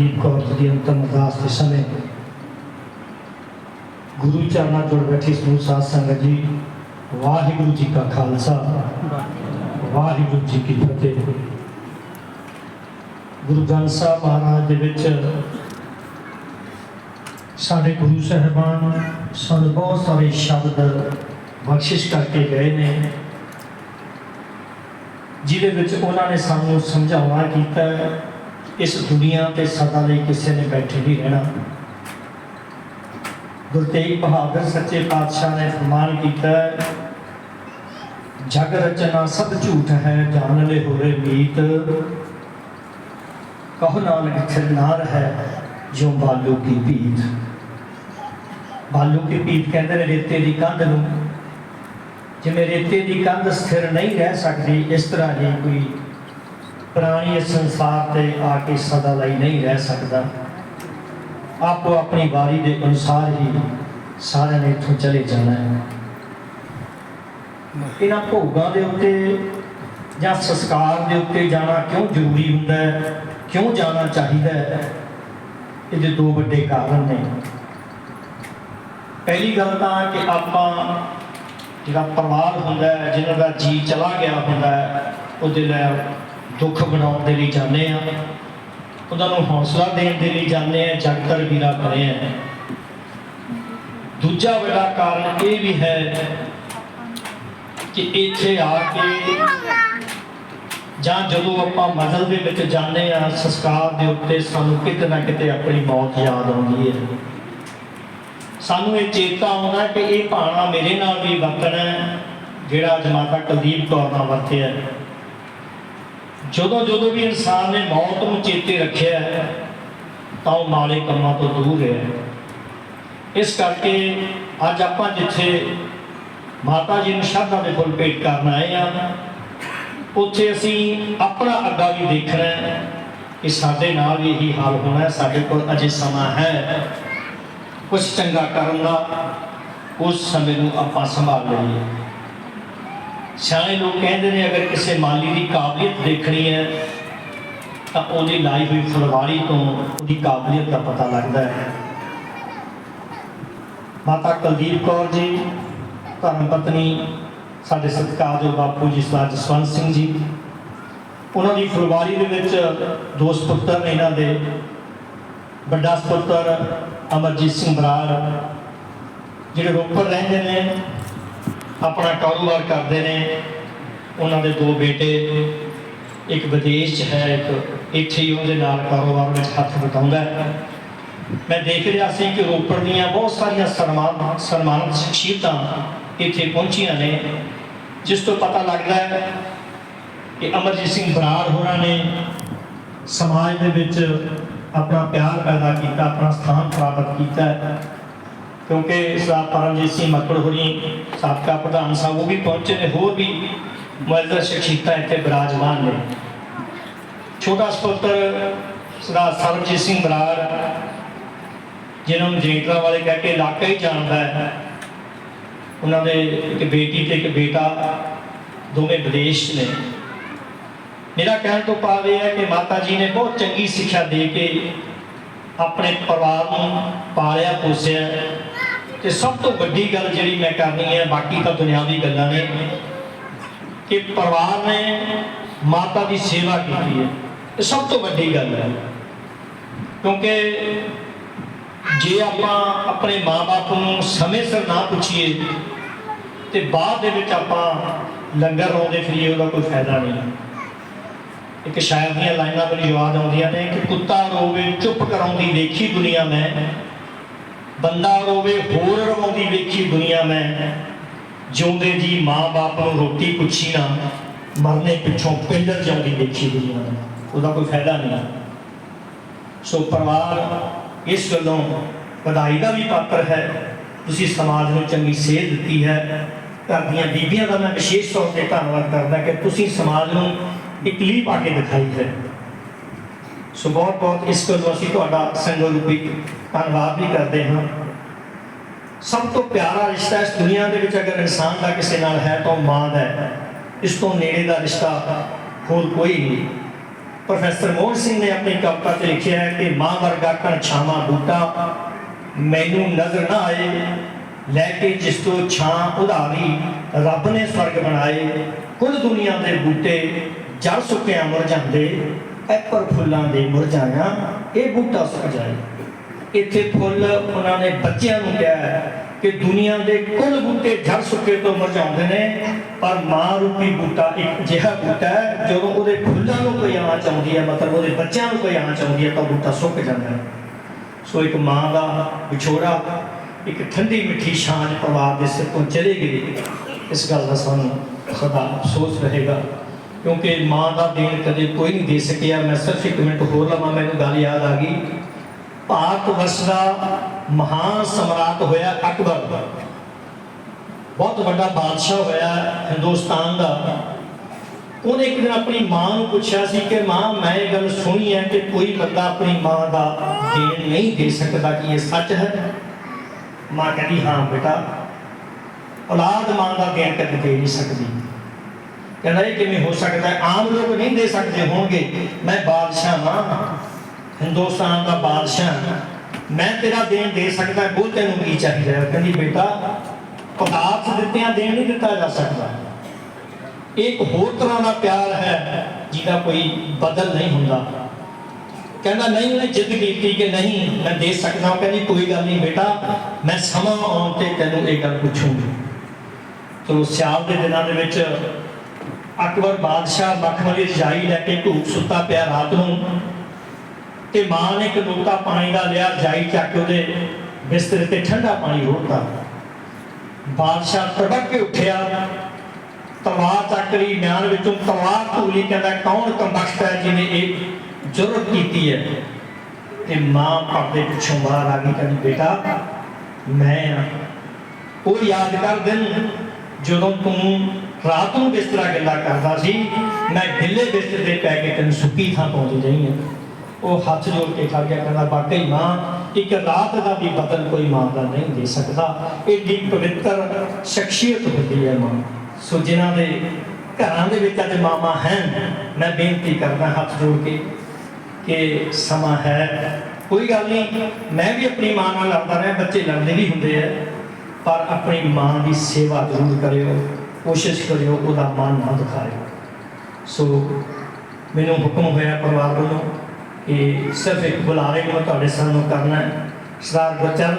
ਦੀਪ ਕੌਰ ਜੀ ਦੀ ਅੰਤਮ ਅਰਦਾਸ ਦੇ ਸਮੇਂ ਗੁਰੂ ਚਰਨਾਂ ਜੁੜ ਬੈਠੀ ਸਮੂਹ ਸਾਧ ਸੰਗਤ ਜੀ ਵਾਹਿਗੁਰੂ ਜੀ ਕਾ ਖਾਲਸਾ ਵਾਹਿਗੁਰੂ ਜੀ ਕੀ ਫਤਿਹ ਗੁਰੂ ਗ੍ਰੰਥ ਸਾਹਿਬ ਮਹਾਰਾਜ ਦੇ ਵਿੱਚ ਸਾਡੇ ਗੁਰੂ ਸਾਹਿਬਾਨ ਸਾਨੂੰ ਬਹੁਤ ਸਾਰੇ ਸ਼ਬਦ ਬਖਸ਼ਿਸ਼ ਕਰਕੇ ਗਏ ਨੇ ਜਿਹਦੇ ਵਿੱਚ ਉਹਨਾਂ ਨੇ ਸਾਨੂੰ ਸਮਝਾਉਣਾ ਕੀਤਾ ਇਸ ਦੁਨੀਆ ਤੇ ਸਦਾ ਲਈ ਕਿਸੇ ਨੇ ਬੈਠੇ ਨਹੀਂ ਰਹਿਣਾ। ਗੁਰੂ ਤੇਗ ਬਹਾਦਰ ਸੱਚੇ ਪਾਤਸ਼ਾਹ ਨੇ ਫਰਮਾਨ ਕੀਤਾ ਜਗ ਰਚਨਾ ਸਭ ਝੂਠ ਹੈ ਜਾਣ ਲੈ ਹੋਵੇ ਮੀਤ। ਕਹੋ ਨਾਨਕ ਖਿਰਨਾਰ ਹੈ ਜੋ ਬਾਲੂ ਕੀ ਪੀਤ। ਬਾਲੂ ਕੀ ਪੀਤ ਕਹਿੰਦੇ ਨੇ ਰੇਤੇ ਦੀ ਕੰਧ ਨੂੰ। ਜਿਵੇਂ ਰੇਤੇ ਦੀ ਕੰਧ ਸਥਿਰ ਨਹੀਂ ਰਹਿ ਸਕਦੀ, ਇਸ ਤਰ੍ਹਾਂ ਹੀ ਕੋਈ ਪ੍ਰਾਣੀ ਇਸ ਸੰਸਾਰ ਤੇ ਆ ਕੇ ਸਦਾ ਲਈ ਨਹੀਂ ਰਹਿ ਸਕਦਾ। ਆਪੋ ਆਪਣੀ ਵਾਰੀ ਦੇ ਅਨੁਸਾਰ ਹੀ ਸਾਰਿਆਂ ਨੇ ਇੱਥੋਂ ਚਲੇ ਜਾਣਾ ਹੈ। ਇਹਨਾਂ ਭੋਗਾਂ ਦੇ ਉੱਤੇ ਜਾਂ ਸੰਸਕਾਰ ਦੇ ਉੱਤੇ ਜਾਣਾ ਕਿਉਂ ਜ਼ਰੂਰੀ ਹੁੰਦਾ ਹੈ? ਕਿਉਂ ਜਾਣਾ ਚਾਹੀਦਾ ਹੈ? ਇਹਦੇ ਦੋ ਵੱਡੇ ਕਾਰਨ ਨੇ। ਪਹਿਲੀ ਗੱਲ ਤਾਂ ਕਿ ਆਪਾਂ ਜਿਹੜਾ ਪਰਿਵਾਰ ਹੁੰਦਾ ਹੈ ਜਿਹਨਾਂ ਦਾ ਜੀ ਚਲਾ ਗਿਆ ਹੁੰਦਾ ਹੈ, ਉਹਦੇ ਲਈ ਦੁੱਖ ਬਣਾਉਣ ਦੇ ਲਈ ਜਾਂਦੇ ਆ ਉਹਨਾਂ ਨੂੰ ਹੌਸਲਾ ਦੇਣ ਦੇ ਲਈ ਜਾਂਦੇ ਆ ਜਗਤਰ ਵੀਰਾ ਕਰੇ ਆ ਦੂਜਾ ਵੱਡਾ ਕਾਰਨ ਇਹ ਵੀ ਹੈ ਕਿ ਇੱਥੇ ਆ ਕੇ ਜਾਂ ਜਦੋਂ ਆਪਾਂ ਮਜ਼ਲ ਦੇ ਵਿੱਚ ਜਾਂਦੇ ਆ ਸੰਸਕਾਰ ਦੇ ਉੱਤੇ ਸਾਨੂੰ ਕਿਤੇ ਨਾ ਕਿਤੇ ਆਪਣੀ ਮੌਤ ਯਾਦ ਆਉਂਦੀ ਹੈ। ਸਾਨੂੰ ਇਹ ਚੇਤਾ ਆਉਂਦਾ ਕਿ ਇਹ ਭਾਣਾ ਮੇਰੇ ਨਾਲ ਵੀ ਵਰਤਣਾ ਜਿਹੜਾ ਅੱਜ ਮਾਤਾ ਕੁਲਦੀਪ ਕੌਰ ਨਾਲ ਵਰਤਿਆ ਜਦੋਂ ਜਦੋਂ ਵੀ ਇਨਸਾਨ ਨੇ ਮੌਤ ਨੂੰ ਚੇਤੇ ਰੱਖਿਆ ਤਾਂ ਉਹ ਮਾੜੇ ਕੰਮਾਂ ਤੋਂ ਦੂਰ ਹੈ। ਇਸ ਕਰਕੇ ਅੱਜ ਆਪਾਂ ਜਿੱਥੇ ਮਾਤਾ ਜੀ ਨੂੰ ਸ਼ਰਧਾ ਦੇ ਫੁੱਲ ਭੇਟ ਕਰਨ ਆਏ ਆ ਉੱਥੇ ਅਸੀਂ ਆਪਣਾ ਅੱਗਾ ਵੀ ਦੇਖਣਾ ਹੈ ਕਿ ਸਾਡੇ ਨਾਲ ਵੀ ਇਹੀ ਹਾਲ ਹੋਣਾ ਹੈ, ਸਾਡੇ ਕੋਲ ਅਜੇ ਸਮਾਂ ਹੈ। ਕੁਝ ਚੰਗਾ ਕਰਨ ਦਾ, ਉਸ ਸਮੇਂ ਨੂੰ ਆਪਾਂ ਸੰਭਾਲ ਲਈਏ। ਸਿਆਣੇ ਲੋਕ ਕਹਿੰਦੇ ਨੇ, ਅਗਰ ਕਿਸੇ ਮਾਲੀ ਦੀ ਕਾਬਲੀਅਤ ਦੇਖਣੀ ਹੈ, ਤਾਂ ਉਹਦੀ ਲਾਈ ਹੋਈ ਫੁਲਵਾੜੀ ਤੋਂ ਉਹਦੀ ਕਾਬਲੀਅਤ ਦਾ ਪਤਾ ਲੱਗਦਾ ਹੈ। ਮਾਤਾ ਕੁਲਦੀਪ ਕੌਰ ਜੀ, ਧਰਮ ਪਤਨੀ, ਸਾਡੇ ਸਤਿਕਾਰਯੋਗ ਬਾਪੂ ਜੀ, ਸਰਦਾਰ ਜਸਵੰਤ ਸਿੰਘ ਜੀ, ਉਹਨਾਂ ਦੀ ਫੁਲਵਾੜੀ ਦੇ ਵਿੱਚ ਦੋ ਸਪੁੱਤਰ ਨੇ ਇਹਨਾਂ ਦੇ। ਵੱਡਾ ਸਪੁੱਤਰ ਅਮਰਜੀਤ ਸਿੰਘ ਬਰਾੜ, ਜਿਹੜੇ ਰੋਪੜ ਰਹਿੰਦੇ ਨੇ। ਆਪਣਾ ਕਾਰੋਬਾਰ ਕਰਦੇ ਨੇ। ਉਹਨਾਂ ਦੇ ਦੋ ਬੇਟੇ ਇੱਕ ਵਿਦੇਸ਼ 'ਚ ਹੈ, ਇੱਕ ਇੱਥੇ ਹੀ ਉਹਦੇ ਨਾਲ ਕਾਰੋਬਾਰ ਵਿੱਚ ਹੱਥ ਵਟਾਉਂਦਾ ਮੈਂ ਦੇਖ ਰਿਹਾ ਸੀ ਕਿ ਰੋਪੜ ਦੀਆਂ ਬਹੁਤ ਸਾਰੀਆਂ ਸਨਮਾਨ ਸਨਮਾਨਿਤ ਸ਼ਖਸੀਅਤਾਂ ਇੱਥੇ ਪਹੁੰਚੀਆਂ ਨੇ, ਜਿਸ ਤੋਂ ਪਤਾ ਲੱਗਦਾ ਹੈ ਕਿ ਅਮਰਜੀਤ ਸਿੰਘ ਬਰਾੜ ਹੋਰਾਂ ਨੇ ਸਮਾਜ ਦੇ ਵਿੱਚ ਆਪਣਾ ਪਿਆਰ ਪੈਦਾ ਕੀਤਾ, ਆਪਣਾ ਸਥਾਨ ਪ੍ਰਾਪਤ ਕੀਤਾ ਕਿਉਂਕਿ ਸਰਦਾਰ ਪਰਮਜੀਤ ਸਿੰਘ ਮੱਕੜ ਹੋਰੀ, ਸਾਬਕਾ ਪ੍ਰਧਾਨ ਸਾਹਿਬ, ਉਹ ਵੀ ਪਹੁੰਚੇ ਨੇ, ਹੋਰ ਵੀ ਮੁਅੱਜ਼ਜ਼ ਸ਼ਖਸੀਅਤਾਂ ਇੱਥੇ ਬਿਰਾਜਮਾਨ ਨੇ। ਛੋਟਾ ਸਪੁੱਤਰ ਸਰਦਾਰ ਸਰਬਜੀਤ ਸਿੰਘ ਬਰਾੜ, ਜਿਹਨਾਂ ਨੂੰ ਜੇਟਲਾ ਵਾਲੇ ਕਹਿ ਕੇ ਇਲਾਕਾ ਹੀ ਜਾਣਦਾ ਹੈ, ਉਹਨਾਂ ਦੇ ਇੱਕ ਬੇਟੀ ਤੇ ਇੱਕ ਬੇਟਾ, ਦੋਵੇਂ ਵਿਦੇਸ਼ 'ਚ ਨੇ। ਮੇਰਾ ਕਹਿਣ ਤੋਂ ਭਾਵ ਇਹ ਹੈ ਕਿ ਮਾਤਾ ਜੀ ਨੇ ਬਹੁਤ ਚੰਗੀ ਸਿੱਖਿਆ ਦੇ ਕੇ ਆਪਣੇ ਪਰਿਵਾਰ ਨੂੰ ਪਾਲਿਆ ਪੋਸਿਆ ਤੇ ਸਭ ਤੋਂ ਵੱਡੀ ਗੱਲ ਜਿਹੜੀ ਮੈਂ ਕਰਨੀ ਹੈ, ਬਾਕੀ ਤਾਂ ਦੁਨਿਆਵੀ ਗੱਲਾਂ ਨੇ, ਕਿ ਪਰਿਵਾਰ ਨੇ ਮਾਤਾ ਦੀ ਸੇਵਾ ਕੀਤੀ ਹੈ। ਇਹ ਸਭ ਤੋਂ ਵੱਡੀ ਗੱਲ ਹੈ। ਕਿਉਂਕਿ ਜੇ ਆਪਾਂ ਆਪਣੇ ਮਾਪੇ ਨੂੰ ਸਮੇਂ ਸਿਰ ਨਾ ਪੁੱਛੀਏ, ਤੇ ਬਾਅਦ ਦੇ ਵਿੱਚ ਆਪਾਂ ਲੰਗਰ ਲਾਉਂਦੇ ਫਿਰੀਏ, ਉਹਦਾ ਕੋਈ ਫਾਇਦਾ ਨਹੀਂ। ਇੱਕ ਸ਼ਾਇਰ ਦੀਆਂ ਲਾਈਨਾਂ ਮੈਨੂੰ ਯਾਦ ਆਉਂਦੀਆਂ ਨੇ ਕਿ ਕੁੱਤਾ ਰੋਵੇ, ਚੁੱਪ ਕਰਾਉਂਦੀ ਦੇਖੀ ਦੁਨੀਆ ਮੈਂ। ਬੰਦਾ ਰੋਵੇ, ਹੋਰ ਰਵਾਉਂਦੀ ਵੇਖੀ ਦੁਨੀਆ ਮੈਂ। ਜਿਉਂਦੇ ਜੀ ਮਾਂ-ਬਾਪ ਨੂੰ ਰੋਟੀ ਪੁੱਛੀ ਨਾ, ਮਰਨੇ ਪਿੱਛੋਂ ਪਿੰਡਰ ਜਾਂਦੀ ਵੇਖੀ ਦੁਨੀਆ ਮੈਂ। ਉਹਦਾ ਕੋਈ ਫਾਇਦਾ ਨਹੀਂ ਸੋ ਪਰਿਵਾਰ, ਇਸ ਗੱਲੋਂ ਵਧਾਈ ਦਾ ਵੀ ਪਾਤਰ ਹੈ। ਤੁਸੀਂ ਸਮਾਜ ਨੂੰ ਚੰਗੀ ਸੇਧ ਦਿੱਤੀ ਹੈ। ਘਰ ਦੀਆਂ ਬੀਬੀਆਂ ਦਾ ਮੈਂ ਵਿਸ਼ੇਸ਼ ਤੌਰ ਤੇ ਧੰਨਵਾਦ ਕਰਦਾ ਕਿ ਤੁਸੀਂ ਸਮਾਜ ਨੂੰ ਇਕਲੀ ਪਾ ਕੇ ਦਿਖਾਈ ਹੈ। ਸੋ ਬਹੁਤ ਬਹੁਤ ਇਸ ਗੱਲੋਂ ਅਸੀਂ ਤੁਹਾਡਾ ਸੰਗਤ ਰੂਪੀ ਧੰਨਵਾਦ ਵੀ ਕਰਦੇ ਹਾਂ। ਸਭ ਤੋਂ ਪਿਆਰਾ ਰਿਸ਼ਤਾ ਇਸ ਦੁਨੀਆ ਦੇ ਵਿੱਚ ਅਗਰ ਇਨਸਾਨ ਦਾ ਕਿਸੇ ਨਾਲ ਹੈ ਤਾਂ ਮਾਂ ਦਾ ਹੈ। ਇਸ ਤੋਂ ਨੇੜੇ ਦਾ ਰਿਸ਼ਤਾ ਹੋਰ ਕੋਈ ਨਹੀਂ। ਪ੍ਰੋਫੈਸਰ ਮੋਹਨ ਸਿੰਘ ਨੇ ਆਪਣੀ ਕਵਿਤਾ 'ਚ ਲਿਖਿਆ ਹੈ ਕਿ ਮਾਂ ਵਰਗਾ ਕਣ ਛਾਵਾਂ ਬੂਟਾ, ਮੈਨੂੰ ਨਜ਼ਰ ਨਾ ਆਏ। ਲੈ ਕੇ ਜਿਸ ਤੋਂ ਛਾਂ ਉਧਾਰੀ, ਰੱਬ ਨੇ ਸਵਰਗ ਬਣਾਏ। ਕੁੱਲ ਦੁਨੀਆ ਦੇ ਬੂਟੇ ਜੜ ਸੁੱਕਿਆਂ ਜਾਂਦੇ। ਐਪਰ ਫੁੱਲਾਂ ਦੇ ਮੁਰਝਾਇਆ, ਇਹ ਬੂਟਾ ਸੁੱਕ ਜਾਏ ਇੱਥੇ ਫੁੱਲ ਉਹਨਾਂ ਨੇ ਬੱਚਿਆਂ ਨੂੰ ਕਿਹਾ ਕਿ ਦੁਨੀਆ ਦੇ ਕੁੱਲ ਬੂਟੇ ਜੜ ਸੁੱਕੇ ਤੋਂ ਮੁਰਝਾਉਂਦੇ ਨੇ, ਪਰ ਮਾਂ ਰੂਪੀ ਬੂਟਾ ਇੱਕ ਅਜਿਹਾ ਬੂਟਾ ਹੈ, ਜਦੋਂ ਉਹਦੇ ਫੁੱਲਾਂ ਨੂੰ ਕੋਈ ਆਂਚ ਆਉਂਦੀ ਹੈ, ਮਤਲਬ ਉਹਦੇ ਬੱਚਿਆਂ ਨੂੰ ਕੋਈ ਆਂਚ ਆਉਂਦੀ ਹੈ, ਤਾਂ ਬੂਟਾ ਸੁੱਕ ਜਾਂਦਾ ਹੈ। ਸੋ ਇੱਕ ਮਾਂ ਦਾ ਵਿਛੋੜਾ, ਇੱਕ ਠੰਡੀ ਮਿੱਠੀ ਛਾਂਝ ਪਰਿਵਾਰ ਦੇ ਸਿਰ ਤੋਂ ਚਲੇ ਗਈ। ਇਸ ਗੱਲ ਦਾ ਸਾਨੂੰ ਸਦਾ ਅਫਸੋਸ ਰਹੇਗਾ। ਕਿਉਂਕਿ ਮਾਂ ਦਾ ਦੇਣ ਕਦੇ ਕੋਈ ਨਹੀਂ ਦੇ ਸਕਿਆ। ਮੈਂ ਸਿਰਫ ਇੱਕ ਮਿੰਟ ਹੋਰ ਲਵਾਂ, ਮੈਨੂੰ ਗੱਲ ਯਾਦ ਆ ਗਈ। ਭਾਰਤ ਵਰਸ਼ ਦਾ ਮਹਾਨ ਸਮਰਾਟ ਹੋਇਆ ਅਕਬਰ। ਬਹੁਤ ਵੱਡਾ ਬਾਦਸ਼ਾਹ ਹੋਇਆ ਹਿੰਦੁਸਤਾਨ ਦਾ। ਉਹਨੇ ਇੱਕ ਦਿਨ ਆਪਣੀ ਮਾਂ ਨੂੰ ਪੁੱਛਿਆ ਸੀ ਕਿ, ਮਾਂ, ਮੈਂ ਇਹ ਗੱਲ ਸੁਣੀ ਹੈ ਕਿ ਕੋਈ ਬੰਦਾ ਆਪਣੀ ਮਾਂ ਦਾ ਦੇਣ ਨਹੀਂ ਦੇ ਸਕਦਾ ਕਿ ਇਹ ਸੱਚ ਹੈ? ਮਾਂ ਕਹਿੰਦੀ, ਹਾਂ ਬੇਟਾ, ਔਲਾਦ ਮਾਂ ਦਾ ਦੇਣ ਕਦੇ ਦੇ ਨਹੀਂ ਸਕਦੀ। ਕਹਿੰਦਾ ਇਹ ਕਿਵੇਂ ਹੋ ਸਕਦਾ ਆਮ ਲੋਕ ਨਹੀਂ ਦੇ ਸਕਦੇ ਹੋਣਗੇ। ਮੈਂ ਬਾਦਸ਼ਾਹ ਹਾਂ। ਹਿੰਦੁਸਤਾਨ ਦਾ ਬਾਦਸ਼ਾਹ ਮੈਂ ਤੇਰਾ ਦੇਣ ਦੇ ਸਕਦਾ ਬੋਲ ਤੈਨੂੰ ਕੀ ਚਾਹੀਦਾ। ਹੈ ਕਹਿੰਦੀ, ਬੇਟਾ, ਪਦਾਰਥ ਦਿੱਤਿਆਂ ਦੇਣ ਨਹੀਂ ਦਿੱਤਾ ਜਾ ਸਕਦਾ। ਇੱਕ ਹੋਰ ਤਰ੍ਹਾਂ ਦਾ ਪਿਆਰ ਹੈ, ਜਿਹਦਾ ਕੋਈ ਬਦਲ ਨਹੀਂ ਹੁੰਦਾ। ਕਹਿੰਦਾ, ਨਹੀਂ ਉਹਨੇ ਜਿੱਦ ਕੀਤੀ ਕਿ ਨਹੀਂ, ਮੈਂ ਦੇ ਸਕਦਾ ਕਹਿੰਦੀ, ਕੋਈ ਗੱਲ ਨਹੀਂ ਬੇਟਾ, ਮੈਂ ਸਮਾਂ ਆਉਣ ਤੇ ਤੈਨੂੰ ਇਹ ਗੱਲ ਪੁੱਛੂੰਗੀ। ਤੋ ਸਿਆਲ ਦੇ ਦਿਨਾਂ ਦੇ ਵਿੱਚ ਅਕਬਰ ਬਾਦਸ਼ਾਹ ਮਖਮਲੀ ਰਜਾਈ ਲੈ ਕੇ ਧੂਪ ਸੁੱਤਾ ਪਿਆ ਰਾਤ ਨੂੰ ਤੇ ਮਾਂ ਨੇ ਇੱਕ ਲੋਟਾ ਪਾਣੀ ਦਾ ਲਿਆ ਰਜਾਈ ਚੱਕ ਉਹਦੇ ਬਿਸਤਰੇ ਤੇ ਠੰਡਾ ਪਾਣੀ ਰੋੜਤਾ ਬਾਦਸ਼ਾਹ ਤੜਕ ਕੇ ਉੱਠਿਆ, ਤਲਵਾਰ ਚੱਕ ਲਈ ਮਿਆਨ ਵਿੱਚੋਂ ਤਲਵਾਰ ਧੂਲੀ ਕਹਿੰਦਾ, ਕੌਣ ਕੰਬਖਤ ਹੈ ਜਿਹਨੇ ਇਹ ਜ਼ਰੂਰਤ ਕੀਤੀ ਹੈ? ਤੇ ਮਾਂ ਪਰਦੇ ਪਿੱਛੋਂ ਬਾਹਰ ਆ ਗਈ, ਕਹਿੰਦੀ, ਬੇਟਾ, ਮੈਂ ਉਹ ਯਾਦ ਕਰ ਦਿਨ ਜਦੋਂ ਤੂੰ ਰਾਤ ਨੂੰ ਬਿਸਤਰਾ ਗਿੱਲਾ ਕਰਦਾ ਸੀ, ਮੈਂ ਗਿੱਲੇ ਬਿਸਤਰੇ ਤੇ ਪੈ ਕੇ ਤੈਨੂੰ ਸੁੱਕੀ ਥਾਂ ਪਹੁੰਚ ਜਾਈ ਹਾਂ ਉਹ ਹੱਥ ਜੋੜ ਕੇ ਖੜ ਗਿਆ ਕਹਿੰਦਾ, ਵਾਕਈ ਮਾਂ, ਇੱਕ ਰਾਤ ਦਾ ਵੀ ਬਦਲ ਕੋਈ ਮਾਂ ਦਾ ਨਹੀਂ ਦੇ ਸਕਦਾ। ਏਡੀ ਪਵਿੱਤਰ, ਸ਼ਖਸੀਅਤ ਹੁੰਦੀ ਹੈ ਮਾਂ। ਸੋ ਜਿਨ੍ਹਾਂ ਦੇ ਘਰਾਂ ਦੇ ਵਿੱਚ ਅੱਜ ਮਾਮਾ ਹਨ ਮੈਂ ਬੇਨਤੀ ਕਰਦਾ ਹੱਥ ਜੋੜ ਕੇ ਕਿ ਸਮਾਂ ਹੈ। ਕੋਈ ਗੱਲ ਨਹੀਂ, ਮੈਂ ਵੀ ਆਪਣੀ ਮਾਂ ਨਾਲ ਲੜਦਾ ਰਿਹਾ, ਬੱਚੇ ਲੜਦੇ ਵੀ ਹੁੰਦੇ ਆ, ਪਰ ਆਪਣੀ ਮਾਂ ਦੀ ਸੇਵਾ ਜ਼ਰੂਰ ਕਰਿਓ। ਕੋਸ਼ਿਸ਼ ਕਰਿਓ, ਉਹਦਾ ਮਨ ਨਾ ਦਿਖਾਇਓ। ਸੋ ਮੈਨੂੰ ਹੁਕਮ ਹੋਇਆ ਪਰਿਵਾਰ ਵੱਲੋਂ ਕਿ ਸਿਰਫ ਇੱਕ ਬੁਲਾਰੇ ਨੂੰ ਮੈਂ ਤੁਹਾਡੇ ਸਾਹਮਣੇ ਕਰਨਾ ਹੈ। ਸਰਦਾਰ ਗੁਰਚਰਨ